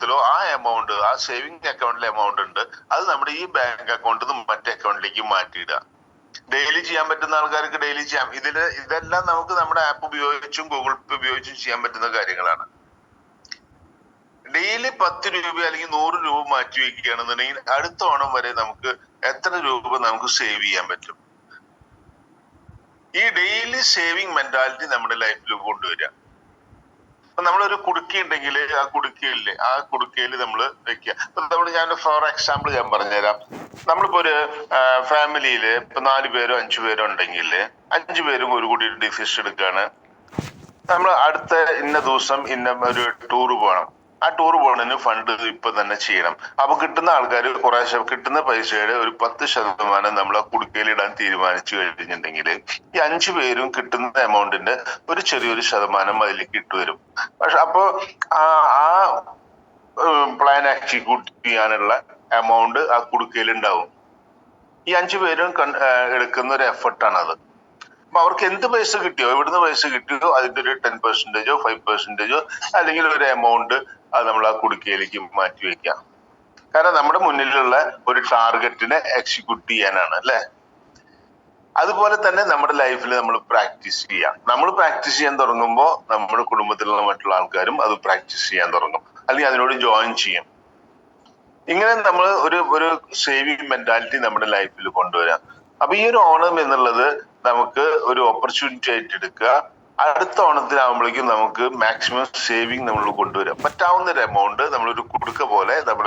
ദിവസത്തിലോ ആ എമൗണ്ട് ആ സേവിങ് അക്കൗണ്ടിലെ എമൗണ്ട് ഉണ്ട്. അത് നമ്മുടെ ഈ ബാങ്ക് അക്കൗണ്ടിൽ നിന്ന് മറ്റേ അക്കൗണ്ടിലേക്ക് മാറ്റിയിടുക. ഡെയിലി ചെയ്യാൻ പറ്റുന്ന ആൾക്കാർക്ക് ഡെയിലി ചെയ്യാം. ഇതിൽ ഇതെല്ലാം നമുക്ക് നമ്മുടെ ആപ്പ് ഉപയോഗിച്ചും ഗൂഗിൾ പേ ഉപയോഗിച്ചും ചെയ്യാൻ പറ്റുന്ന കാര്യങ്ങളാണ്. ഡെയിലി പത്ത് രൂപ അല്ലെങ്കിൽ നൂറ് രൂപ മാറ്റി വയ്ക്കുകയാണെന്നുണ്ടെങ്കിൽ അടുത്ത ഓണം വരെ നമുക്ക് എത്ര രൂപ നമുക്ക് സേവ് ചെയ്യാൻ പറ്റും? ഈ ഡെയിലി സേവിങ് മെന്റാലിറ്റി നമ്മുടെ ലൈഫിൽ കൊണ്ടുവരിക. നമ്മളൊരു കുടുക്കി ഉണ്ടെങ്കിൽ ആ കുടുക്കയില്ലേ ആ കുടുക്കയിൽ നമ്മൾ വെക്കുക ഇപ്പൊ നമ്മൾ ഞാൻ ഫോർ എക്സാമ്പിൾ ഞാൻ പറഞ്ഞുതരാം. നമ്മളിപ്പോ ഒരു ഫാമിലിയിൽ ഇപ്പൊ നാല് പേരോ അഞ്ചു പേരോ ഉണ്ടെങ്കിൽ അഞ്ചു പേരും ഒരു കൂടി ഡിസിഷൻ എടുക്കുകയാണ് നമ്മൾ അടുത്ത ഇന്ന ദിവസം ഇന്ന ഒരു ടൂർ പോകണം ആ ടൂർ പോകണതിന് ഫണ്ട് ഇപ്പൊ തന്നെ ചെയ്യണം. അപ്പൊ കിട്ടുന്ന ആൾക്കാർ കുറേശ്ശെ കിട്ടുന്ന പൈസയുടെ ഒരു പത്ത് ശതമാനം നമ്മൾ ആ കുടുക്കയിലിടാൻ തീരുമാനിച്ചു കഴിഞ്ഞിട്ടുണ്ടെങ്കിൽ ഈ അഞ്ചു പേരും കിട്ടുന്ന എമൗണ്ടിന്റെ ഒരു ചെറിയൊരു ശതമാനം അതിലേക്ക് ഇട്ടുവരും പക്ഷെ അപ്പോ ആ ആ പ്ലാൻ എക്സിക്യൂട്ട് ചെയ്യാനുള്ള എമൗണ്ട് ആ കുടുക്കയിൽ ഉണ്ടാവും ഈ അഞ്ചു പേരും എടുക്കുന്ന ഒരു എഫർട്ടാണ് അത് അപ്പൊ അവർക്ക് എന്ത് പൈസ കിട്ടിയോ എവിടുന്ന് പൈസ കിട്ടിയോ അതിന്റെ ഒരു ടെൻ പെർസെന്റേജോ ഫൈവ് പെർസെന്റേജോ അല്ലെങ്കിൽ ഒരു എമൗണ്ട് അത് നമ്മൾ ആ കുടുക്കയിലേക്ക് മാറ്റി വെക്കാം കാരണം നമ്മുടെ മുന്നിലുള്ള ഒരു ടാർഗറ്റിനെ എക്സിക്യൂട്ട് ചെയ്യാനാണ് അല്ലെ? അതുപോലെ തന്നെ നമ്മുടെ ലൈഫിൽ നമ്മൾ പ്രാക്ടീസ് ചെയ്യാം. നമ്മൾ പ്രാക്ടീസ് ചെയ്യാൻ തുടങ്ങുമ്പോൾ നമ്മുടെ കുടുംബത്തിലുള്ള മറ്റുള്ള ആൾക്കാരും അത് പ്രാക്ടീസ് ചെയ്യാൻ തുടങ്ങും. അല്ലെങ്കിൽ അതിനോട് ജോയിൻ ചെയ്യും. ഇങ്ങനെ നമ്മൾ ഒരു ഒരു സേവിങ് മെന്റാലിറ്റി നമ്മുടെ ലൈഫിൽ കൊണ്ടുവരാം. അപ്പൊ ഈ ഒരു ഓണം എന്നുള്ളത് നമുക്ക് ഒരു ഓപ്പർച്യൂണിറ്റി ആയിട്ട് എടുക്കുക. അടുത്ത ഓണത്തിനാകുമ്പോഴേക്കും നമുക്ക് മാക്സിമം സേവിങ് നമ്മൾ കൊണ്ടുവരാം. പറ്റാവുന്ന ഒരു എമൗണ്ട് നമ്മളൊരു കുടുക്ക പോലെ നമ്മൾ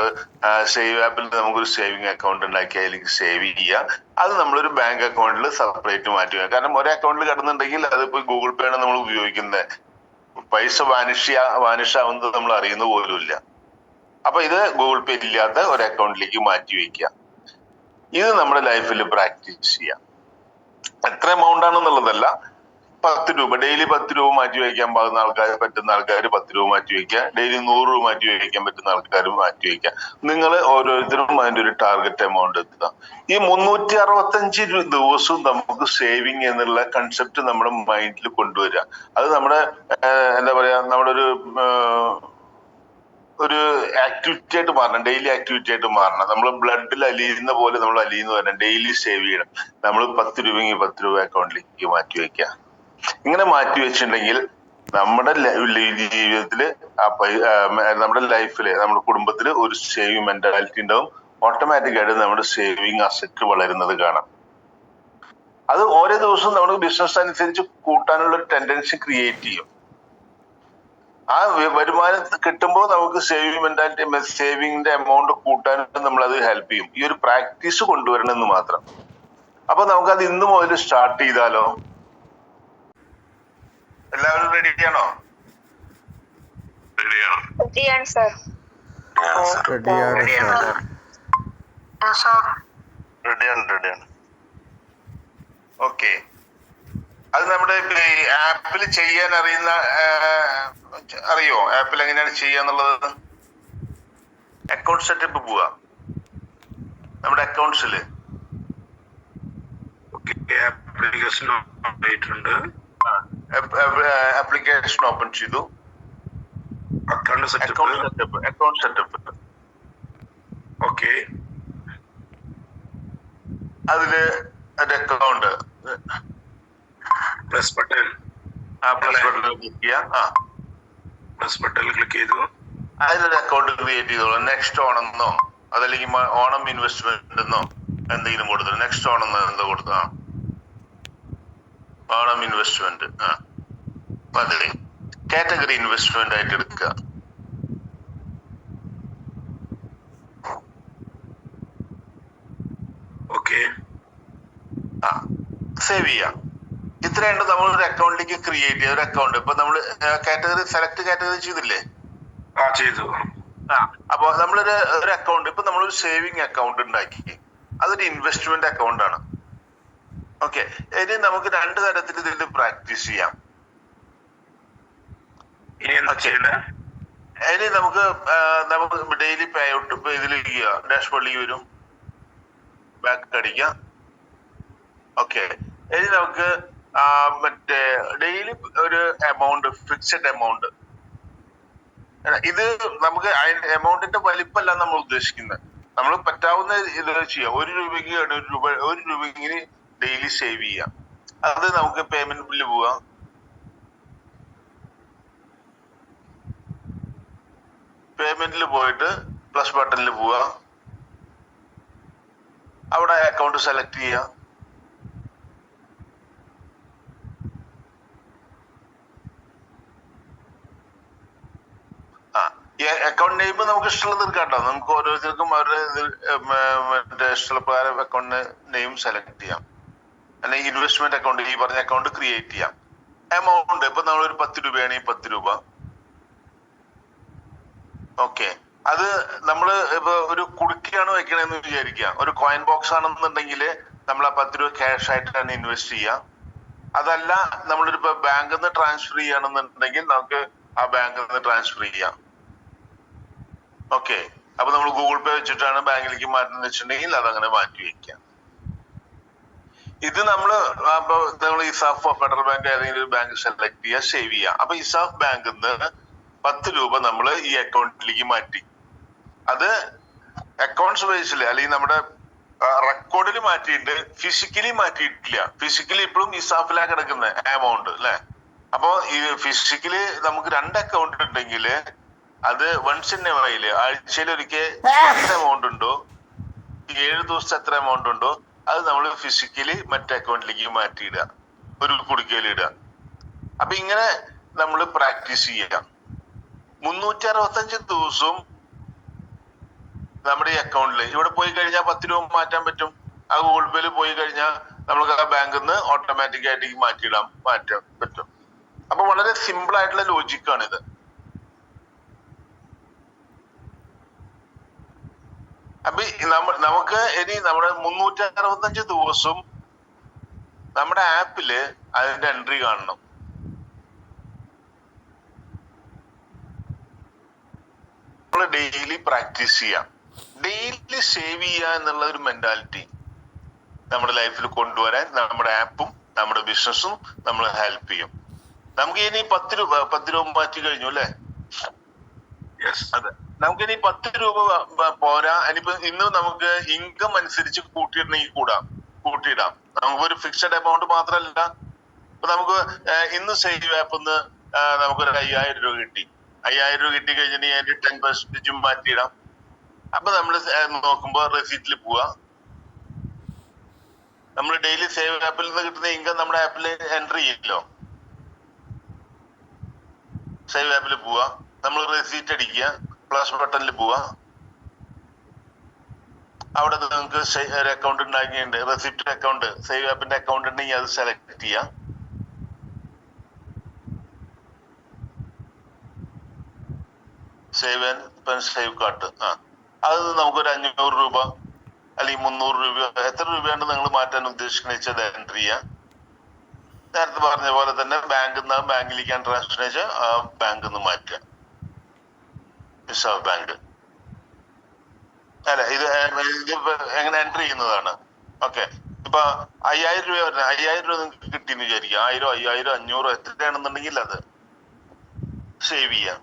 സേവ് ആപ്പിൽ നമുക്കൊരു സേവിങ് അക്കൗണ്ട് ഉണ്ടാക്കി അതിലേക്ക് സേവ് ചെയ്യുക. അത് നമ്മളൊരു ബാങ്ക് അക്കൗണ്ടിൽ സെപ്പറേറ്റ് മാറ്റി വെക്കുക. കാരണം ഒരേ അക്കൗണ്ടിൽ കിടന്നുണ്ടെങ്കിൽ അതിപ്പോ ഗൂഗിൾ പേ ആണ് നമ്മൾ ഉപയോഗിക്കുന്നത് പൈസ വാനിഷ് വാനിഷ് ആവുന്നത് നമ്മൾ അറിയുന്ന പോലുമില്ല അപ്പൊ ഇത് ഗൂഗിൾ പേ ഇല്ലാത്ത ഒരു അക്കൗണ്ടിലേക്ക് മാറ്റി വെക്കുക. ഇത് നമ്മുടെ ലൈഫിൽ പ്രാക്ടീസ് ചെയ്യാം. എത്ര എമൗണ്ട് ആണെന്നുള്ളതല്ല പത്ത് രൂപ. ഡെയിലി പത്ത് രൂപ മാറ്റി വയ്ക്കാൻ പാകുന്ന ആൾക്കാർ പറ്റുന്ന ആൾക്കാർ പത്ത് രൂപ മാറ്റി വയ്ക്കുക. ഡെയിലി നൂറ് രൂപ മാറ്റി വയ്ക്കാൻ പറ്റുന്ന ആൾക്കാർ മാറ്റി വയ്ക്കുക. നിങ്ങൾ ഓരോരുത്തരും അതിന്റെ ഒരു ടാർഗറ്റ് എമൗണ്ട് എത്തുക ഈ മുന്നൂറ്റി അറുപത്തഞ്ച് ദിവസവും നമുക്ക് സേവിങ് എന്നുള്ള കൺസെപ്റ്റ് നമ്മുടെ മൈൻഡിൽ കൊണ്ടുവരിക. അത് നമ്മുടെ എന്താ പറയാ നമ്മുടെ ഒരു ഒരു ആക്ടിവിറ്റി ആയിട്ട് മാറണം. ഡെയിലി ആക്ടിവിറ്റി ആയിട്ട് മാറണം. നമ്മൾ ബ്ലഡിൽ അലിയുന്ന പോലെ നമ്മൾ അലിയുന്ന വരണം ഡെയിലി സേവ് ചെയ്യണം. നമ്മൾ പത്ത് രൂപയെങ്കിൽ പത്ത് രൂപ അക്കൗണ്ടിലേക്ക് മാറ്റി വെക്കുക ഇങ്ങനെ മാറ്റി വെച്ചിട്ടുണ്ടെങ്കിൽ നമ്മുടെ ജീവിതത്തിൽ നമ്മുടെ ലൈഫിൽ നമ്മുടെ കുടുംബത്തിൽ ഒരു സേവിങ് മെന്റാലിറ്റി ഉണ്ടാവും. ഓട്ടോമാറ്റിക് ആയിട്ട് നമ്മുടെ സേവിങ് അസറ്റ് വളരുന്നത് കാണാം. അത് ഓരോ ദിവസവും നമ്മുടെ ബിസിനസ് അനുസരിച്ച് കൂട്ടാനുള്ള ഒരു ടെൻഡൻസി ക്രിയേറ്റ് ചെയ്യും. ആ വരുമാനം കിട്ടുമ്പോൾ നമുക്ക് സേവിങ് മെന്റാലിറ്റി സേവിങ്ങിന്റെ എമൗണ്ട് കൂട്ടാനും നമ്മൾ അത് ഹെൽപ്പ് ചെയ്യും. ഈ ഒരു പ്രാക്ടീസ് കൊണ്ടുവരണമെന്ന് മാത്രം. അപ്പൊ അത് ഇന്ന് മുതൽ സ്റ്റാർട്ട് ചെയ്താലോ? എല്ലാവരും റെഡിയാണോ റെഡിയാണ് സർ റെഡിയാണ് സാർ റെഡിയാണ് റെഡിയാണ് ഓക്കെ അത് നമ്മുടെ ആപ്പിൽ ചെയ്യാൻ അറിയുന്ന അറിയോ? ആപ്പിൽ എങ്ങനെയാണ് ചെയ്യാന്നുള്ളത് അക്കൗണ്ട് സെറ്റപ്പ് പോവാ. നമ്മുടെ അക്കൗണ്ട്സിൽ ഓക്കെ ആപ്ലിക്കേഷൻ ആയിട്ടുണ്ട്. ആപ്ലിക്കേഷൻ ഓപ്പൺ ചെയ്തു. Account setup account setup okay അതിൽ എന്റെ അക്കൗണ്ട് പ്ലസ് ബട്ടൺ ആ പ്ലസ് ബട്ടൺ ക്ലിക്ക് ചെയ്യാം. ആ. പ്ലസ് ബട്ടൺ ക്ലിക്ക് ചെയ്തു. അതിലൊരു അക്കൗണ്ട് ക്രിയേറ്റ് ചെയ്തോളൂ. നെക്സ്റ്റ് ഓണെന്നോ അതല്ലെങ്കിൽ ഓണം ഇൻവെസ്റ്റ്മെന്റ് എന്നോ എന്തെങ്കിലും കൊടുത്തു നെക്സ്റ്റ് ഓണെന്നോ എന്തോ കൊടുത്തു. ആ ഇൻവെസ്റ്റ്മെന്റ് ആ. കാറ്റഗറി ഇൻവെസ്റ്റ്മെന്റ് ആയിട്ട് എടുക്കുക. ഓക്കെ ആ. സേവ് ചെയ്യാം. ഇത്രയുണ്ട് നമ്മൾ ഒരു അക്കൗണ്ടിലേക്ക് ക്രിയേറ്റ് ചെയ്ത ഒരു അക്കൗണ്ട് ഇപ്പൊ നമ്മൾ കാറ്റഗറി സെലക്ട് കാറ്റഗറി ചെയ്തില്ലേ? ആ ചെയ്തു. ആ. അപ്പൊ നമ്മളൊരു ഒരു അക്കൗണ്ട് ഇപ്പൊ നമ്മളൊരു സേവിങ് അക്കൗണ്ട് ഉണ്ടാക്കി. അതൊരു ഇൻവെസ്റ്റ്മെന്റ് അക്കൗണ്ട് ആണ്. ഓക്കെ. ഇനി നമുക്ക് രണ്ട് തരത്തിൽ ഇതിൽ പ്രാക്ടീസ് ചെയ്യാം. ഇനി നമുക്ക് നമുക്ക് ഡെയിലി പേ ഔട്ട് ഇതിൽ പള്ളി വരും. ബാക്ക് അടിക്കാം ഓക്കെ. ഇനി നമുക്ക് മറ്റേ ഡെയിലി ഒരു എമൗണ്ട് ഫിക്സഡ് എമൗണ്ട്. ഇത് നമുക്ക് എമൗണ്ടിന്റെ വലിപ്പമല്ല നമ്മൾ ഉദ്ദേശിക്കുന്നത്. നമ്മൾ പറ്റാവുന്ന ഇത് ചെയ്യാം. ഒരു രൂപയ്ക്ക് ഒരു രൂപ ഒരു രൂപയ്ക്ക് ഡെയിലി സേവ് ചെയ്യാം. അത് നമുക്ക് പേയ്മെന്റ് ബില്ല് പോവാം. പേയ്മെന്റിൽ പോയിട്ട് പ്ലസ് ബട്ടണിൽ പോവുക അവിടെ അക്കൗണ്ട് സെലക്ട് ഈ അക്കൗണ്ട് നെയിം നമുക്ക് ഇഷ്ടമുള്ളത് എടുക്കാട്ടോ നമുക്ക് ഓരോരുത്തർക്കും അവരുടെ ഇഷ്ടപ്രകാരം അക്കൗണ്ട് നെയിം സെലക്ട് ചെയ്യാം. അല്ലെങ്കിൽ ഇൻവെസ്റ്റ്മെന്റ് അക്കൗണ്ട് ഈ പറഞ്ഞ അക്കൗണ്ട് ക്രിയേറ്റ് ചെയ്യാം. എമൗണ്ട് ഇപ്പൊ നമ്മൾ ഒരു പത്ത് രൂപയാണെങ്കിൽ പത്ത് രൂപ. ഓക്കെ അത് നമ്മൾ ഇപ്പൊ ഒരു കുടുക്കിയാണ് വെക്കണെന്ന് വിചാരിക്കുക. ഒരു കോയിൻ ബോക്സ് ആണെന്നുണ്ടെങ്കിൽ നമ്മൾ ആ പത്ത് രൂപ ക്യാഷ് ആയിട്ടാണ് ഇൻവെസ്റ്റ് ചെയ്യുക അതല്ല നമ്മളിപ്പോ ബാങ്കിൽ നിന്ന് ട്രാൻസ്ഫർ ചെയ്യുകയാണെന്നുണ്ടെങ്കിൽ നമുക്ക് ആ ബാങ്കിൽ നിന്ന് ട്രാൻസ്ഫർ ചെയ്യാം. ഓക്കെ അപ്പൊ നമ്മൾ ഗൂഗിൾ പേ വെച്ചിട്ടാണ് ബാങ്കിലേക്ക് മാറ്റുന്നത് വെച്ചിട്ടുണ്ടെങ്കിൽ അതങ്ങനെ മാറ്റി വെക്കാം. ഇത് നമ്മൾ നമ്മൾ ഇസാഫ് ഫെഡറൽ ബാങ്ക് ഏതെങ്കിലും ഒരു ബാങ്ക് സെലക്ട് ചെയ്യുക സേവ് ചെയ്യുക അപ്പൊ ഇസാഫ് ബാങ്കിൽ നിന്ന് പത്ത് രൂപ നമ്മൾ ഈ അക്കൗണ്ടിലേക്ക് മാറ്റി. അത് അക്കൗണ്ട്സ് ബേസിൽ അല്ലെങ്കിൽ നമ്മുടെ റെക്കോർഡിൽ മാറ്റിയിട്ട് ഫിസിക്കലി മാറ്റിയിട്ടില്ല. ഫിസിക്കലി ഇപ്പോഴും ഇസാഫിലാ കിടക്കുന്ന എമൗണ്ട് അല്ലെ അപ്പോ ഈ ഫിസിക്കലി നമുക്ക് രണ്ട് അക്കൗണ്ട് ഉണ്ടെങ്കിൽ അത് വൺസ് ഇൻ എ വൈൽ ആഴ്ചയിൽ ഒരിക്കൽ എത്ര എമൗണ്ട് ഉണ്ടോ? ഏഴ് ദിവസത്തെ എത്ര എമൗണ്ട് ഉണ്ടോ? അത് നമ്മൾ ഫിസിക്കലി മറ്റേ അക്കൗണ്ടിലേക്ക് മാറ്റിയിടുക. ഒരു കുടുക്കയിലിടുക അപ്പൊ ഇങ്ങനെ നമ്മൾ പ്രാക്ടീസ് ചെയ്യുക. മുന്നൂറ്റി അറുപത്തഞ്ച് ദിവസവും നമ്മുടെ ഈ അക്കൗണ്ടിൽ ഇവിടെ പോയി കഴിഞ്ഞാൽ പത്ത് രൂപ മാറ്റാൻ പറ്റും. ആ ഗൂഗിൾ പേയിൽ പോയി കഴിഞ്ഞാൽ നമ്മൾക്ക് ആ ബാങ്കിൽ നിന്ന് ഓട്ടോമാറ്റിക് ആയിട്ട് മാറ്റിയിടാൻ മാറ്റാൻ പറ്റും. അപ്പൊ വളരെ സിമ്പിൾ ആയിട്ടുള്ള ലോജിക്കാണ് ഇത് അപ്പൊ നമുക്ക് ഇനി നമ്മുടെ മുന്നൂറ്റി അറുപത്തഞ്ച് ദിവസം നമ്മുടെ ആപ്പിൽ അതിന്റെ എൻട്രി കാണണം. നമ്മൾ ഡെയിലി പ്രാക്ടീസ് ചെയ്യാം. ഡെയിലി സേവ് ചെയ്യുക എന്നുള്ള ഒരു മെന്റാലിറ്റി നമ്മുടെ ലൈഫിൽ കൊണ്ടുവരാൻ നമ്മുടെ ആപ്പും നമ്മുടെ ബിസിനസ്സും നമ്മൾ ഹെൽപ്പ് ചെയ്യും. നമുക്ക് ഇനി പത്ത് രൂപ പത്ത് രൂപ മാറ്റി കഴിഞ്ഞു അല്ലേ? അതെ. നമുക്ക് ഇനി പത്ത് രൂപ പോരാ. ഇനിയിപ്പോ ഇന്ന് നമുക്ക് ഇൻകം അനുസരിച്ച് കൂട്ടിയിടണമെങ്കിൽ കൂടാം. കൂട്ടിയിടാം. നമുക്ക് ഒരു ഫിക്സഡ് എമൗണ്ട് മാത്രമല്ല. ഇപ്പൊ നമുക്ക് ഇന്ന് സേവ് ആപ്പ് നിന്ന് നമുക്കൊരു അയ്യായിരം രൂപ കിട്ടി. അയ്യായിരം രൂപ കിട്ടി കഴിഞ്ഞിട്ടുണ്ടെങ്കിൽ അതിന്റെ ടെൻ പെർസെന്റേജും മാറ്റിയിടാം. അപ്പൊ നമ്മൾ നോക്കുമ്പോ റെസീറ്റിൽ പോവാ. നമ്മൾ ഡെയിലി സേവ് ആപ്പിൽ നിന്ന് കിട്ടുന്ന ഇൻകം നമ്മുടെ ആപ്പിൽ എൻട്രി ചെയ്യില്ലോ. സേവ് ആപ്പിൽ പോവാ. നമ്മൾ റെസീറ്റ് അടിക്കുക. പ്ലസ് ബട്ടണിൽ പോവാ. അവിടെ നിങ്ങൾക്ക് ഒരു അക്കൗണ്ട് ഉണ്ടാക്കിയിട്ടുണ്ട്. റെസിപ്റ്റ് അക്കൗണ്ട് സേവ് ആപ്പിന്റെ അക്കൗണ്ട് ഉണ്ടെങ്കിൽ അത് സെലക്ട് ചെയ്യാം. സേവ് ആൻഡ് സേവ് കാർഡ് ആ. അത് നമുക്കൊരു അഞ്ഞൂറ് രൂപ അല്ലെങ്കിൽ മുന്നൂറ് രൂപ എത്ര രൂപയാണ് നിങ്ങൾ മാറ്റാൻ ഉദ്ദേശിക്കുന്നത് വെച്ചാൽ എൻട്രി ചെയ്യാം. നേരത്തെ പറഞ്ഞ പോലെ തന്നെ ബാങ്കിൽ നിന്ന് ബാങ്കിലേക്കാണ് ട്രാൻസ്ഫർ വെച്ചാൽ ആ ബാങ്കിൽ നിന്ന് മാറ്റുക. റിസർവ് ബാങ്ക് അല്ല? ഇത് ഇത് എങ്ങനെ എൻട്രി ചെയ്യുന്നതാണ്? ഓക്കെ. ഇപ്പൊ അയ്യായിരം രൂപ പറഞ്ഞ അയ്യായിരം രൂപ നിങ്ങൾക്ക് കിട്ടിയെന്ന് വിചാരിക്കുക ആയിരം അയ്യായിരം അഞ്ഞൂറ് എത്രയാണെന്നുണ്ടെങ്കിൽ അത് സേവ് ചെയ്യാം.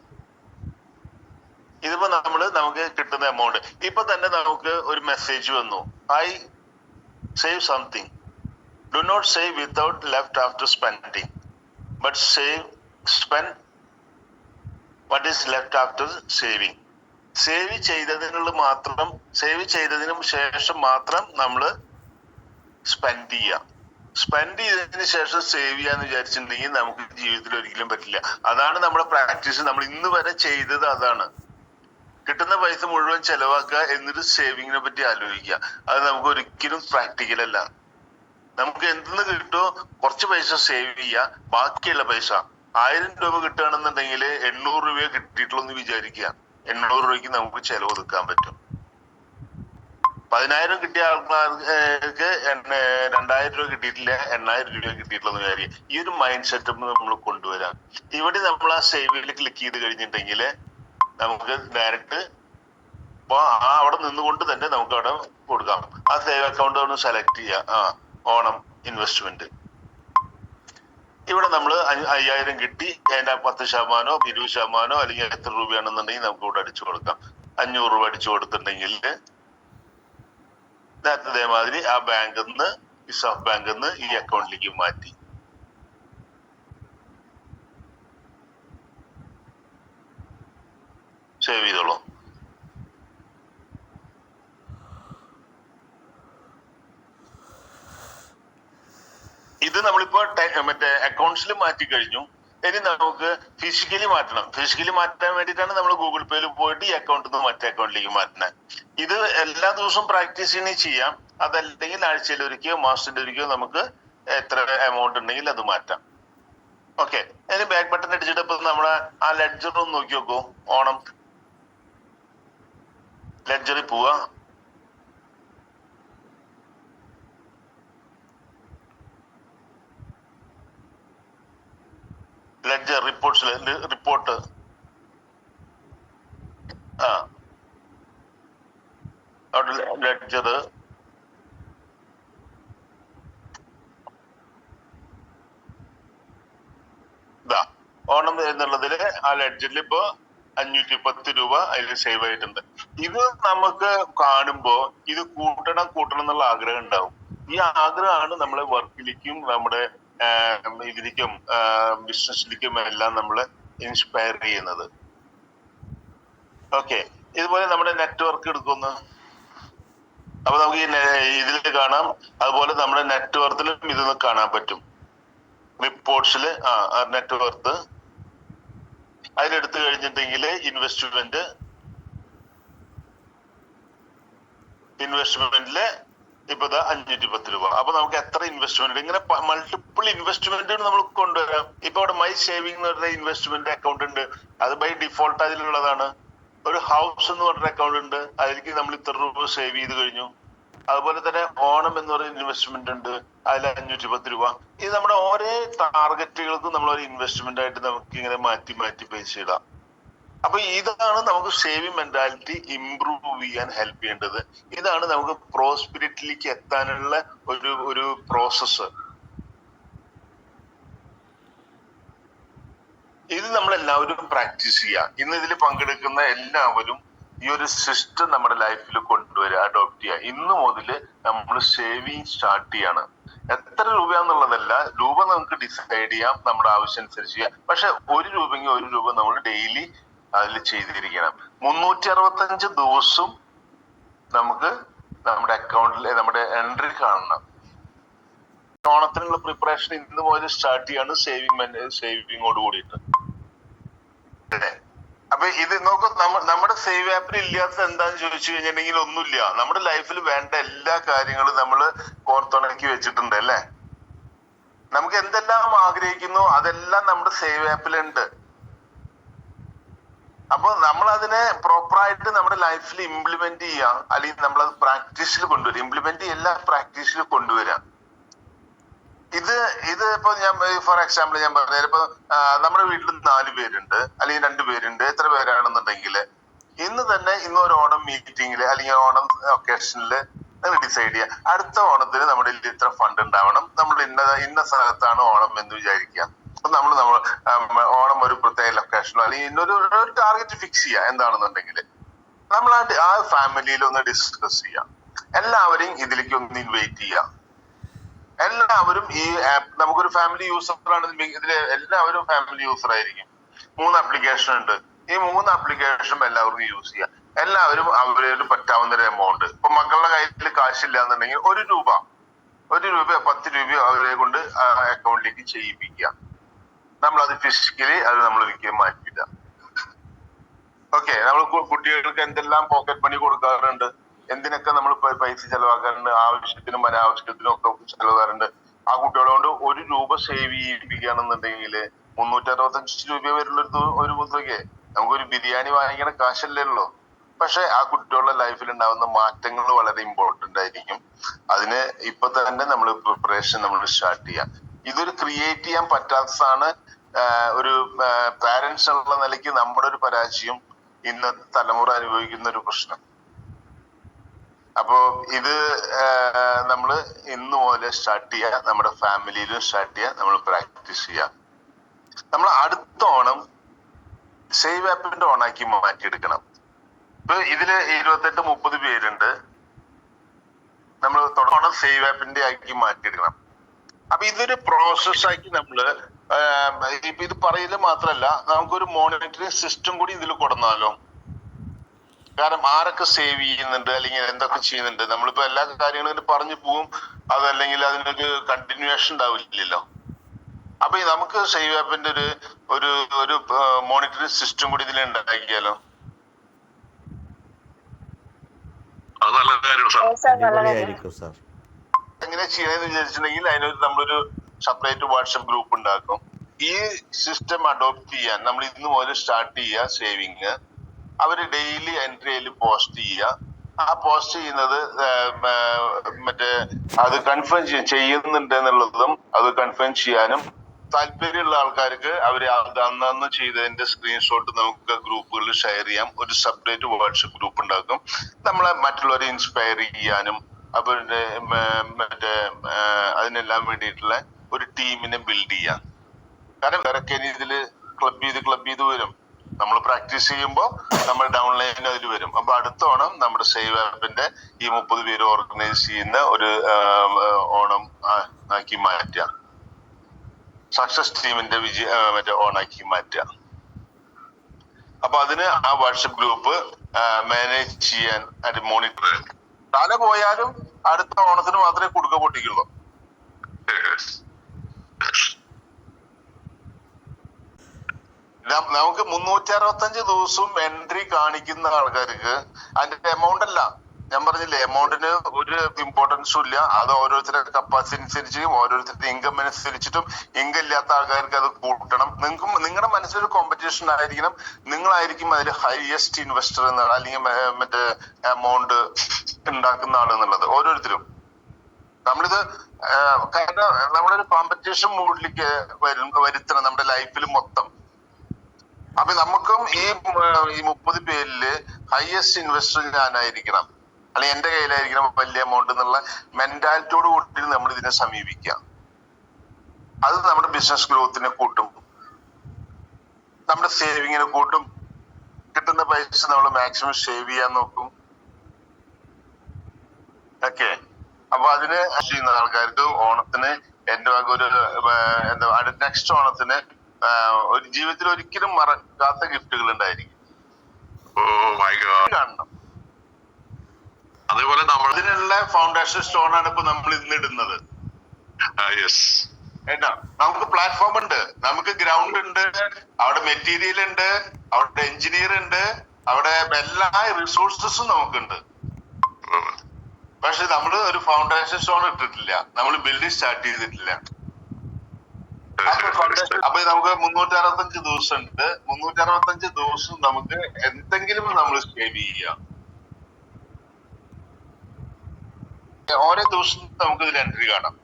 ഇതിപ്പോ നമ്മൾ നമുക്ക് കിട്ടുന്ന എമൗണ്ട് ഇപ്പൊ തന്നെ നമുക്ക് ഒരു മെസ്സേജ് വന്നു. I save something do not save without left after spending but save spend what is left after saving save ചെയ്തതിനുള്ള മാത്രം സേവ് ചെയ്തതിനു ശേഷം മാത്രം നമ്മൾ സ്പെൻഡ് ചെയ്യാം. സ്പെൻഡ് ചെയ്തതിന് ശേഷം സേവ് ചെയ്യാന്ന് വിചാരിച്ചിട്ടുണ്ടെങ്കിൽ നമുക്ക് ജീവിതത്തിൽ ഒരിക്കലും പറ്റില്ല. അതാണ് നമ്മുടെ പ്രാക്ടീസ് നമ്മൾ ഇന്ന് വരെ ചെയ്തത് അതാണ്. കിട്ടുന്ന പൈസ മുഴുവൻ ചെലവാക്കുക എന്നിട്ട് സേവിങ്ങിനെ പറ്റി ആലോചിക്കുക. അത് നമുക്ക് ഒരിക്കലും പ്രാക്ടിക്കൽ അല്ല. നമുക്ക് എന്തെന്ന് കിട്ടുമോ? കുറച്ച് പൈസ സേവ് ചെയ്യുക ബാക്കിയുള്ള പൈസ ആയിരം രൂപ കിട്ടുകയാണെന്നുണ്ടെങ്കിൽ എണ്ണൂറ് രൂപയെ കിട്ടിയിട്ടുള്ളൂ എന്ന് വിചാരിക്കുക. എണ്ണൂറ് രൂപയ്ക്ക് നമുക്ക് ചെലവ് ഒതുക്കാൻ പറ്റും. പതിനായിരം കിട്ടിയ ആൾക്കാർക്ക് രണ്ടായിരം രൂപ കിട്ടിയിട്ടില്ല എണ്ണായിരം രൂപ കിട്ടിയിട്ടുള്ളൂ വിചാരിക്കുക. ഈ ഒരു മൈൻഡ് സെറ്റ് നമ്മൾ കൊണ്ടുവരാം. ഇവിടെ നമ്മൾ ആ സേവിങ്ങിൽ ക്ലിക്ക് ചെയ്ത് കഴിഞ്ഞിട്ടുണ്ടെങ്കിൽ നമുക്ക് ഡയറക്റ്റ് അപ്പൊ ആ അവിടെ നിന്നുകൊണ്ട് തന്നെ നമുക്ക് അവിടെ കൊടുക്കാം. ആ സേവ് അക്കൗണ്ട് ഒന്ന് സെലക്ട് ചെയ്യാം ആ ഓണം ഇൻവെസ്റ്റ്മെന്റ് ഇവിടെ നമ്മൾ അയ്യായിരം കിട്ടി. അതിന്റെ പത്ത് ശതമാനോ ഇരുപത് ശതമാനോ അല്ലെങ്കിൽ എത്ര രൂപയാണെന്നുണ്ടെങ്കിൽ നമുക്ക് ഇവിടെ അടിച്ചു കൊടുക്കാം. അഞ്ഞൂറ് രൂപ അടിച്ചു കൊടുത്തിട്ടുണ്ടെങ്കിൽ നേരത്തെ ഇതേമാതിരി ആ ബാങ്കിൽ നിന്ന് റിസർവ് ബാങ്കിൽ നിന്ന് ഈ അക്കൗണ്ടിലേക്ക് മാറ്റി. സേവ് ചെയ്തോളൂ. ഇത് നമ്മളിപ്പോ മറ്റേ അക്കൗണ്ട്സിൽ മാറ്റി കഴിഞ്ഞു ഇനി നമുക്ക് ഫിസിക്കലി മാറ്റണം. ഫിസിക്കലി മാറ്റാൻ വേണ്ടിയിട്ടാണ് നമ്മൾ ഗൂഗിൾ പേയിൽ പോയിട്ട് ഈ അക്കൗണ്ടിൽ നിന്ന് മറ്റേ അക്കൗണ്ടിലേക്ക് മാറ്റുന്നത്. ഇത് എല്ലാ ദിവസവും പ്രാക്ടീസ് ഇനി ചെയ്യാം. അതല്ലെങ്കിൽ ആഴ്ചയിൽ ഒരിക്കയോ മാസത്തിൽ ഒരിക്കയോ നമുക്ക് എത്ര എമൗണ്ട് ഉണ്ടെങ്കിൽ അത് മാറ്റാം. ഓക്കെ അതിന് ബാക്ക് ബട്ടൺ അടിച്ചിട്ട് ഇപ്പൊ നമ്മളെ ആ ലെഡ്ജർ ഒന്ന് നോക്കി നോക്കൂ. ഓണം. ലെഡ്ജറിൽ പോവാ. ലെഡ്ജർ റിപ്പോർട്ട്സിൽ റിപ്പോർട്ട് ആ. ലെഡ്ജർ ഓണം എന്നുള്ളതിൽ ആ ലഡ്ജറിൽ ഇപ്പോ അഞ്ഞൂറ്റി പത്ത് രൂപ അതിൽ സേവ് ആയിട്ടുണ്ട്. ഇത് നമുക്ക് കാണുമ്പോ ഇത് കൂട്ടണം കൂട്ടണം എന്നുള്ള ആഗ്രഹം ഉണ്ടാവും. ഈ ആഗ്രഹമാണ് നമ്മളെ വർക്കിലേക്കും നമ്മുടെ ഇതിലേക്കും ബിസിനസ്സിലേക്കും എല്ലാം നമ്മൾ ഇൻസ്പയർ ചെയ്യുന്നത്. ഓക്കെ ഇതുപോലെ നമ്മുടെ നെറ്റ്വർക്ക് എടുക്കുന്നു. അപ്പൊ നമുക്ക് ഈ ഇതിൽ കാണാം. അതുപോലെ നമ്മുടെ നെറ്റ്വർക്കിലും ഇതൊന്ന് കാണാൻ പറ്റും. റിപ്പോർട്ട്സിൽ ആ നെറ്റ്വർത്ത് അതിലെടുത്തു കഴിഞ്ഞിട്ടുണ്ടെങ്കിൽ ഇൻവെസ്റ്റ്മെന്റ് ഇൻവെസ്റ്റ്മെന്റിൽ ഇപ്പൊ അഞ്ഞൂറ്റി പത്ത് രൂപ. അപ്പൊ നമുക്ക് എത്ര ഇൻവെസ്റ്റ്മെന്റ് ഇങ്ങനെ മൾട്ടിപ്പിൾ ഇൻവെസ്റ്റ്മെന്റ് നമ്മൾ കൊണ്ടുവരാം. ഇപ്പൊ അവിടെ മൈ സേവിംഗ് എന്ന് പറഞ്ഞ ഇൻവെസ്റ്റ്മെന്റ് അക്കൗണ്ട് ഉണ്ട്. അത് ബൈ ഡിഫോൾട്ട് അതിലുള്ളതാണ്. ഒരു ഹൗസ് എന്ന് പറഞ്ഞ അക്കൗണ്ട് ഉണ്ട്. അതിലേക്ക് നമ്മൾ ഇത്ര രൂപ സേവ് ചെയ്ത് കഴിഞ്ഞു. അതുപോലെ തന്നെ ഓണം എന്ന് പറയുന്ന ഇൻവെസ്റ്റ്മെന്റ് ഉണ്ട്. അതിൽ അഞ്ഞൂറ്റി പത്ത് രൂപ. ഇത് നമ്മുടെ ഓരോ ടാർഗറ്റുകൾക്കും നമ്മൾ ഒരു ഇൻവെസ്റ്റ്മെന്റ് ആയിട്ട് നമുക്ക് ഇങ്ങനെ മാറ്റി മാറ്റി പൈസ ഇടാം. അപ്പൊ ഇതാണ് നമുക്ക് സേവിങ് മെന്റാലിറ്റി ഇംപ്രൂവ് ചെയ്യാൻ ഹെൽപ്പ് ചെയ്യേണ്ടത്. ഇതാണ് നമുക്ക് പ്രോസ്പിരിറ്റിലേക്ക് എത്താനുള്ള ഒരു ഒരു പ്രോസസ്സ് ഇത് നമ്മൾ എല്ലാവരും പ്രാക്ടീസ് ചെയ്യുക ഇന്ന് ഇതിൽ പങ്കെടുക്കുന്ന എല്ലാവരും ഈ ഒരു സിസ്റ്റം നമ്മുടെ ലൈഫിൽ കൊണ്ടുവരിക അഡോപ്റ്റ് ചെയ്യുക ഇന്ന് മുതൽ നമ്മൾ സേവിങ് സ്റ്റാർട്ട് ചെയ്യാണ്. എത്ര രൂപയാന്നുള്ളതല്ല രൂപ നമുക്ക് ഡിസൈഡ് ചെയ്യാം നമ്മുടെ ആവശ്യം അനുസരിച്ച് ചെയ്യാം. പക്ഷെ ഒരു രൂപയെങ്കിൽ ഒരു രൂപ നമ്മൾ ഡെയിലി അതിൽ ചെയ്തിരിക്കണം. മുന്നൂറ്റി അറുപത്തഞ്ച് ദിവസവും നമുക്ക് നമ്മുടെ അക്കൗണ്ടിൽ നമ്മുടെ എൻട്രി കാണണം. ഓണത്തിനുള്ള പ്രിപ്പറേഷൻ ഇന്ന് മുതൽ സ്റ്റാർട്ട് ചെയ്യാണ് സേവിങ് സേവിങ്ങോട് കൂടിയിട്ട്. അപ്പൊ ഇത് നോക്കൂ നമ്മ- നമ്മുടെ സേവ് ആപ്പിൽ ഇല്ലാത്തത് എന്താന്ന് ചോദിച്ചു കഴിഞ്ഞിട്ടുണ്ടെങ്കിൽ ഒന്നുമില്ല. നമ്മുടെ ലൈഫിൽ വേണ്ട എല്ലാ കാര്യങ്ങളും നമ്മൾ കോർത്തിണക്കി വെച്ചിട്ടുണ്ട് അല്ലേ? നമുക്ക് എന്തെല്ലാം ആഗ്രഹിക്കുന്നു അതെല്ലാം നമ്മുടെ സേവ് ആപ്പിലുണ്ട് അപ്പൊ നമ്മൾ അതിനെ പ്രോപ്പറായിട്ട് നമ്മുടെ ലൈഫിൽ ഇംപ്ലിമെന്റ് ചെയ്യാം. അല്ലെങ്കിൽ നമ്മൾ അത് പ്രാക്ടീസിൽ കൊണ്ടുവരിക ഇംപ്ലിമെന്റ് എല്ലാ പ്രാക്ടീസിൽ കൊണ്ടുവരാം. ഇത് ഇത് ഇപ്പൊ ഞാൻ ഫോർ എക്സാമ്പിൾ ഞാൻ പറഞ്ഞു ഇപ്പൊ നമ്മുടെ വീട്ടിൽ നാല് പേരുണ്ട്. അല്ലെങ്കിൽ രണ്ട് പേരുണ്ട്. എത്ര പേരാണെന്നുണ്ടെങ്കിൽ ഇന്ന് തന്നെ ഇന്ന് ഒരു ഓണം മീറ്റിംഗിൽ അല്ലെങ്കിൽ ഓണം ഒക്കേഷനിൽ നിങ്ങൾ ഡിസൈഡ് ചെയ്യുക അടുത്ത ഓണത്തിന് നമ്മുടെ ഇത്ര ഫണ്ട് ഉണ്ടാവണം. നമ്മൾ ഇന്ന ഇന്ന സ്ഥലത്താണ് ഓണം എന്ന് വിചാരിക്കുക. നമ്മൾ നമ്മൾ ഓണം ഒരു പ്രത്യേക ലൊക്കേഷനോ അല്ലെങ്കിൽ ഇന്നൊരു ഒരു ടാർഗറ്റ് ഫിക്സ് ചെയ്യുക എന്താണെന്നുണ്ടെങ്കിൽ നമ്മൾ ആ ഫാമിലിയിൽ ഒന്ന് ഡിസ്കസ് ചെയ്യാം. എല്ലാവരെയും ഇതിലേക്ക് ഒന്ന് ഇൻവൈറ്റ് ചെയ്യാം. എല്ലാവരും ഈ ആപ്പ് നമുക്കൊരു ഫാമിലി യൂസർ ആണ് ഇതിൽ എല്ലാവരും ഫാമിലി യൂസർ ആയിരിക്കും. മൂന്ന് ആപ്ലിക്കേഷൻ ഉണ്ട്. ഈ മൂന്ന് ആപ്ലിക്കേഷനും എല്ലാവർക്കും യൂസ് ചെയ്യാം. എല്ലാവരും അവരൊരു പറ്റാവുന്ന ഒരു എമൗണ്ട് ഇപ്പൊ മക്കളുടെ കയ്യിൽ കാശില്ല എന്നുണ്ടെങ്കിൽ ഒരു രൂപ ഒരു രൂപയോ പത്ത് രൂപയോ അവരെ കൊണ്ട് അക്കൗണ്ടിലേക്ക് ചെയ്യിപ്പിക്കുക നമ്മൾ അത് ഫിസിക്കലി അത് നമ്മൾ ഒരിക്കലും മാറ്റില്ല. ഓക്കെ നമ്മൾ കുട്ടികൾക്ക് എന്തെല്ലാം പോക്കറ്റ് മണി കൊടുക്കാറുണ്ട്? എന്തിനൊക്കെ നമ്മൾ പൈസ ചെലവാക്കാറുണ്ട്? ആവശ്യത്തിനും അനാവശ്യത്തിനും ഒക്കെ ചെലവാറുണ്ട് ആ കുട്ടികളെ കൊണ്ട് ഒരു രൂപ സേവ് ചെയ്യിപ്പിക്കുകയാണെന്നുണ്ടെങ്കിൽ മുന്നൂറ്റി അറുപത്തഞ്ച് രൂപ വരുള്ള ഒരു മുദ്രയ്ക്ക് നമുക്കൊരു ബിരിയാണി വാങ്ങിക്കണ കാശല്ലേ പക്ഷെ ആ കുട്ടികളുടെ ലൈഫിൽ ഉണ്ടാകുന്ന മാറ്റങ്ങൾ വളരെ ഇമ്പോർട്ടന്റ് ആയിരിക്കും. അതിന് ഇപ്പൊ തന്നെ നമ്മൾ പ്രിപ്പറേഷൻ നമ്മൾ സ്റ്റാർട്ട് ചെയ്യാം. ഇതൊരു ക്രിയേറ്റ് ചെയ്യാൻ പറ്റാത്തതാണ് ഒരു പാരന്റ്സ് എന്നുള്ള നിലയ്ക്ക് നമ്മുടെ ഒരു പരാജയം ഇന്നത്തെ തലമുറ അനുഭവിക്കുന്ന ഒരു പ്രശ്നം. അപ്പോ ഇത് നമ്മൾ ഇന്ന് പോലെ സ്റ്റാർട്ട് ചെയ്യുക നമ്മുടെ ഫാമിലിയിലും സ്റ്റാർട്ട് ചെയ്യുക നമ്മൾ പ്രാക്ടീസ് ചെയ്യുക നമ്മൾ അടുത്ത ഓണം സേവ് ആപ്പിന്റെ ഓണാക്കി മാറ്റിയെടുക്കണം. ഇപ്പൊ ഇതിൽ ഇരുപത്തെട്ട് മുപ്പത് പേരുണ്ട്. നമ്മൾ തുടങ്ങണം സേവ് ആപ്പിന്റെ ആക്കി മാറ്റിയെടുക്കണം. അപ്പൊ ഇതൊരു പ്രോസസ് ആയി നമ്മൾ ഇത് പറയൽ മാത്രല്ല നമുക്കൊരു മോണിറ്ററിംഗ് സിസ്റ്റം കൂടി ഇതിൽ കൊടുന്നാലോ? കാരണം ആരൊക്കെ സേവ് ചെയ്യുന്നുണ്ട് അല്ലെങ്കിൽ എന്തൊക്കെ ചെയ്യുന്നുണ്ട്? നമ്മളിപ്പോ എല്ലാ കാര്യങ്ങളും ഇങ്ങനെ പറഞ്ഞു പോവും അതല്ലെങ്കിൽ അതിനൊരു കണ്ടിന്യൂവേഷൻ ഉണ്ടാവില്ലല്ലോ. അപ്പൊ നമുക്ക് സേവ് ആപ്പിന്റെ ഒരു ഒരു ഒരു മോണിറ്ററിംഗ് സിസ്റ്റം കൂടി ഇതിൽ ഉണ്ടാക്കിയാലോ? അത് നല്ല കാര്യമാണ് സാർ. എങ്ങനെ ചെയ്യണമെന്ന് വിചാരിച്ചിട്ടുണ്ടെങ്കിൽ അതിനൊരു നമ്മളൊരു സെപ്പറേറ്റ് വാട്സപ്പ് ഗ്രൂപ്പ് ഉണ്ടാക്കും. ഈ സിസ്റ്റം അഡോപ്റ്റ് ചെയ്യാൻ നമ്മൾ ഇന്ന് മുതൽ സ്റ്റാർട്ട് ചെയ്യുക സേവിങ് അവർ ഡെയിലി എൻട്രിയിൽ പോസ്റ്റ് ചെയ്യുക. ആ പോസ്റ്റ് ചെയ്യുന്നത് മറ്റേ അത് കൺഫേം ചെയ്യുന്നുണ്ട് എന്നുള്ളതും അത് കൺഫേം ചെയ്യാനും താല്പര്യമുള്ള ആൾക്കാർക്ക് അവർ അന്നന്ന് ചെയ്തതിന്റെ സ്ക്രീൻഷോട്ട് നമുക്ക് ഗ്രൂപ്പുകളിൽ ഷെയർ ചെയ്യാം. ഒരു സെപ്പറേറ്റ് വാട്സപ്പ് ഗ്രൂപ്പ് ഉണ്ടാക്കും. നമ്മളെ മറ്റുള്ളവരെ ഇൻസ്പയർ ചെയ്യാനും അവരുടെ മറ്റേ അതിനെല്ലാം വേണ്ടിയിട്ടുള്ള ഒരു ടീമിനെ ബിൽഡ് ചെയ്യാം. കാരണം ഇവരൊക്കെ ഇതിൽ ക്ലബ് ചെയ്ത് ക്ലബ് ചെയ്ത് വരും. നമ്മൾ പ്രാക്ടീസ് ചെയ്യുമ്പോൾ നമ്മൾ ഡൗൺലൈൻ അതിൽ വരും. അപ്പൊ അടുത്ത ഓണം നമ്മുടെ സേവ് ആപ്പിന്റെ ഈ മുപ്പത് പേര് ഓർഗനൈസ് ചെയ്യുന്ന ഒരു ഓണം ആക്കി മാറ്റുക സക്സസ് ടീമിന്റെ വിജയ മറ്റേ ഓണാക്കി മാറ്റുക അപ്പൊ അതിന് ആ വാട്സപ്പ് ഗ്രൂപ്പ് മാനേജ് ചെയ്യാൻ അത് മോണിറ്റർ തല പോയാലും അടുത്ത ഓണത്തിന് മാത്രമേ കുടുക്ക പൊട്ടിക്കുള്ളൂ. നമുക്ക് മുന്നൂറ്റി അറുപത്തഞ്ച് ദിവസവും എൻട്രി കാണിക്കുന്ന ആൾക്കാർക്ക് അതിന്റെ എമൗണ്ട് അല്ല. ഞാൻ പറഞ്ഞില്ലേ എമൗണ്ടിന് ഒരു ഇമ്പോർട്ടൻസും ഇല്ല. അത് ഓരോരുത്തരുടെ കപ്പാസിറ്റി അനുസരിച്ചും ഓരോരുത്തരുടെ ഇൻകം അനുസരിച്ചിട്ടും ഇൻകം ഇല്ലാത്ത ആൾക്കാർക്ക് അത് കൂട്ടണം. നിങ്ങൾക്കും നിങ്ങളുടെ മനസ്സിലൊരു കോമ്പറ്റീഷൻ ആയിരിക്കണം നിങ്ങളായിരിക്കും അതിൽ ഹയസ്റ്റ് ഇൻവെസ്റ്റർ എന്നാണ് അല്ലെങ്കിൽ മറ്റേ എമൗണ്ട് ഉണ്ടാക്കുന്ന ആൾ എന്നുള്ളത് ഓരോരുത്തരും. നമ്മളിത് കാരണം നമ്മളൊരു കോമ്പറ്റീഷൻ മൂഡിലേക്ക് വരും വരുത്തണം നമ്മുടെ ലൈഫിൽ മൊത്തം. അപ്പൊ നമുക്കും ഈ മുപ്പത് പേരിൽ ഹയസ്റ്റ് ഇൻവെസ്റ്റർ ഞാനായിരിക്കണം. അല്ലെങ്കിൽ എന്റെ കയ്യിലായിരിക്കണം വലിയ എമൗണ്ട് എന്നുള്ള മെന്റാലിറ്റിയോട് കൂടി നമ്മൾ ഇതിനെ സമീപിക്കുക. അത് നമ്മുടെ ബിസിനസ് ഗ്രോത്തിനെ കൂട്ടും. നമ്മുടെ സേവിങ്ങിനെ കൂട്ടും. കിട്ടുന്ന പൈസ നമ്മൾ മാക്സിമം സേവ് ചെയ്യാൻ നോക്കും. ഓക്കെ അപ്പൊ അതിന് ചെയ്യുന്ന ആൾക്കാർക്ക് ഓണത്തിന് എന്റെ വക ഒരു എന്താ അടുത്ത നെക്സ്റ്റ് ഓണത്തിന് ഒരു ജീവിതത്തിൽ ഒരിക്കലും മറക്കാത്ത ഗിഫ്റ്റുകൾ ഉണ്ടായിരിക്കും. കാണണം. അതേപോലെ നമ്മൾ അതിനുള്ള ഫൗണ്ടേഷൻ സ്റ്റോൺ ആണ് ഇപ്പൊ നമ്മൾ ഇന്ന് ഇടുന്നത്. യെസ് കേട്ടോ നമുക്ക് പ്ലാറ്റ്ഫോം ഉണ്ട്. നമുക്ക് ഗ്രൗണ്ട് ഉണ്ട് അവിടെ മെറ്റീരിയൽ ഉണ്ട് അവിടെ എഞ്ചിനീയർ ഉണ്ട് അവിടെ എല്ലാ റിസോഴ്സസും നമുക്കുണ്ട്. പക്ഷെ നമ്മൾ ഒരു ഫൗണ്ടേഷൻ സ്റ്റോൺ ഇട്ടിട്ടില്ല. നമ്മൾ ബിൽഡിംഗ് സ്റ്റാർട്ട് ചെയ്തിട്ടില്ല. അപ്പൊ അപ്പൊ നമുക്ക് മുന്നൂറ്റി അറുപത്തഞ്ച് ദിവസം ഉണ്ട് മുന്നൂറ്റി അറുപത്തഞ്ച് ദിവസം നമുക്ക് എന്തെങ്കിലും നമ്മൾ സേവ് ചെയ്യാം. ഓരോ ദിവസം നമുക്ക് ഇതിൽ എൻട്രി കാണാം.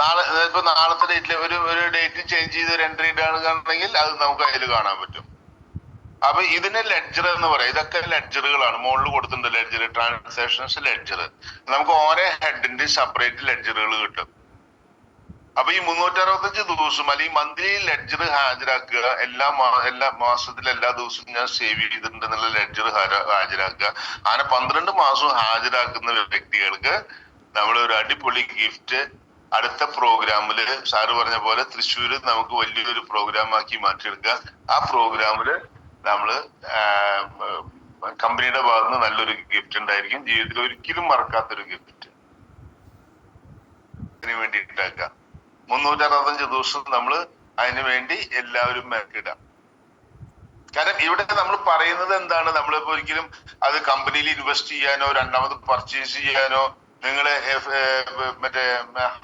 നാളെ ഇപ്പൊ നാളത്തെ ഡേറ്റിൽ ഒരു ഒരു ഡേറ്റ് ചേഞ്ച് ചെയ്ത് ഒരു എൻട്രി ഇടുകയാണെന്നുണ്ടെങ്കിൽ അത് നമുക്ക് അതിൽ കാണാൻ പറ്റും. അപ്പൊ ഇതിന് ലെഡ്ജർ എന്ന് പറയാം. ഇതൊക്കെ ലെഡ്ജറുകളാണ് മുകളിൽ കൊടുത്തിട്ടുണ്ട് ലെഡ്ജർ ട്രാൻസാക്ഷൻസ് ലെഡ്ജർ നമുക്ക് ഓരോ ഹെഡിന്റെ സെപ്പറേറ്റ് ലെഡ്ജറുകൾ കിട്ടും. അപ്പൊ ഈ മുന്നൂറ്റി അറുപത്തഞ്ച് ദിവസം അല്ലെങ്കിൽ മന്ത്ലി ലെഡ്ജർ ഹാജരാക്കുക എല്ലാ എല്ലാ മാസത്തിൽ എല്ലാ ദിവസവും ഞാൻ സേവ് ചെയ്തിട്ടുണ്ട് എന്നുള്ള ലെഡ്ജർ ഹാജരാക്കുക. അങ്ങനെ പന്ത്രണ്ട് മാസം ഹാജരാക്കുന്ന വ്യക്തികൾക്ക് നമ്മൾ ഒരു അടിപൊളി ഗിഫ്റ്റ് അടുത്ത പ്രോഗ്രാമിൽ സാറ് പറഞ്ഞ പോലെ തൃശ്ശൂര് നമുക്ക് വലിയൊരു പ്രോഗ്രാം ആക്കി മാറ്റിയെടുക്കുക. ആ പ്രോഗ്രാമിൽ നമ്മൾ കമ്പനിയുടെ ഭാഗത്ത് നല്ലൊരു ഗിഫ്റ്റ് ഉണ്ടായിരിക്കും. ജീവിതത്തിൽ ഒരിക്കലും മറക്കാത്തൊരു ഗിഫ്റ്റ് വേണ്ടി വേണ്ടിയിട്ടാക്കുക മുന്നൂറ്റി അറുപത്തഞ്ച് ദിവസം നമ്മൾ അതിനു വേണ്ടി എല്ലാവരും മെനക്കിടാം കാരണം ഇവിടെ നമ്മൾ പറയുന്നത് എന്താണ്? നമ്മളിപ്പോ ഒരിക്കലും അത് കമ്പനിയിൽ ഇൻവെസ്റ്റ് ചെയ്യാനോ രണ്ടാമത് പർച്ചേസ് ചെയ്യാനോ നിങ്ങളെ മറ്റേ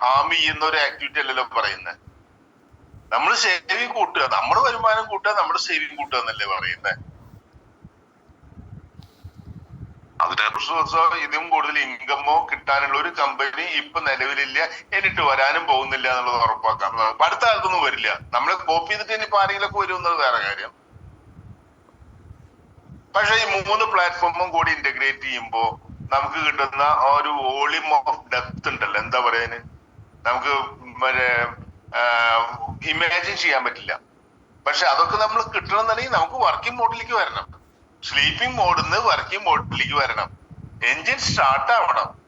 ഹാം ചെയ്യുന്ന ഒരു ആക്ടിവിറ്റി അല്ലല്ലോ പറയുന്നത് നമ്മൾ സേവിങ് കൂട്ടുക. നമ്മുടെ വരുമാനം കൂട്ടുക നമ്മുടെ സേവിങ് കൂട്ടുക എന്നല്ലേ പറയുന്നത് അതിനെ ഇതും കൂടുതൽ ഇൻകമോ കിട്ടാനുള്ള ഒരു കമ്പനി ഇപ്പൊ നിലവിലില്ല. എന്നിട്ട് വരാനും പോകുന്നില്ല എന്നുള്ളത് ഉറപ്പാക്കാം. അടുത്ത കാലത്തൊന്നും വരില്ല. നമ്മളെ കോപ്പി ചെയ്തിട്ട് ഇനി ആരെങ്കിലൊക്കെ വരും എന്നത് വേറെ കാര്യം. പക്ഷെ ഈ മൂന്ന് പ്ലാറ്റ്ഫോമും കൂടി ഇന്റഗ്രേറ്റ് ചെയ്യുമ്പോൾ നമുക്ക് കിട്ടുന്ന ആ ഒരു വോളിയം ഓഫ് ഡെപ്ത് ഉണ്ടല്ലോ. എന്താ പറയാന്? നമുക്ക് മറ്റേ ഇമാജിൻ ചെയ്യാൻ പറ്റില്ല. പക്ഷെ അതൊക്കെ നമ്മൾ കിട്ടണമെന്നുണ്ടെങ്കിൽ നമുക്ക് വർക്കിംഗ് മോഡിലേക്ക് വരണം. സ്ലീപ്പിംഗ് മോഡിൽ നിന്ന് വർക്കിംഗ് മോഡിലേക്ക് വരണം. എഞ്ചിൻ സ്റ്റാർട്ട് ആവണം.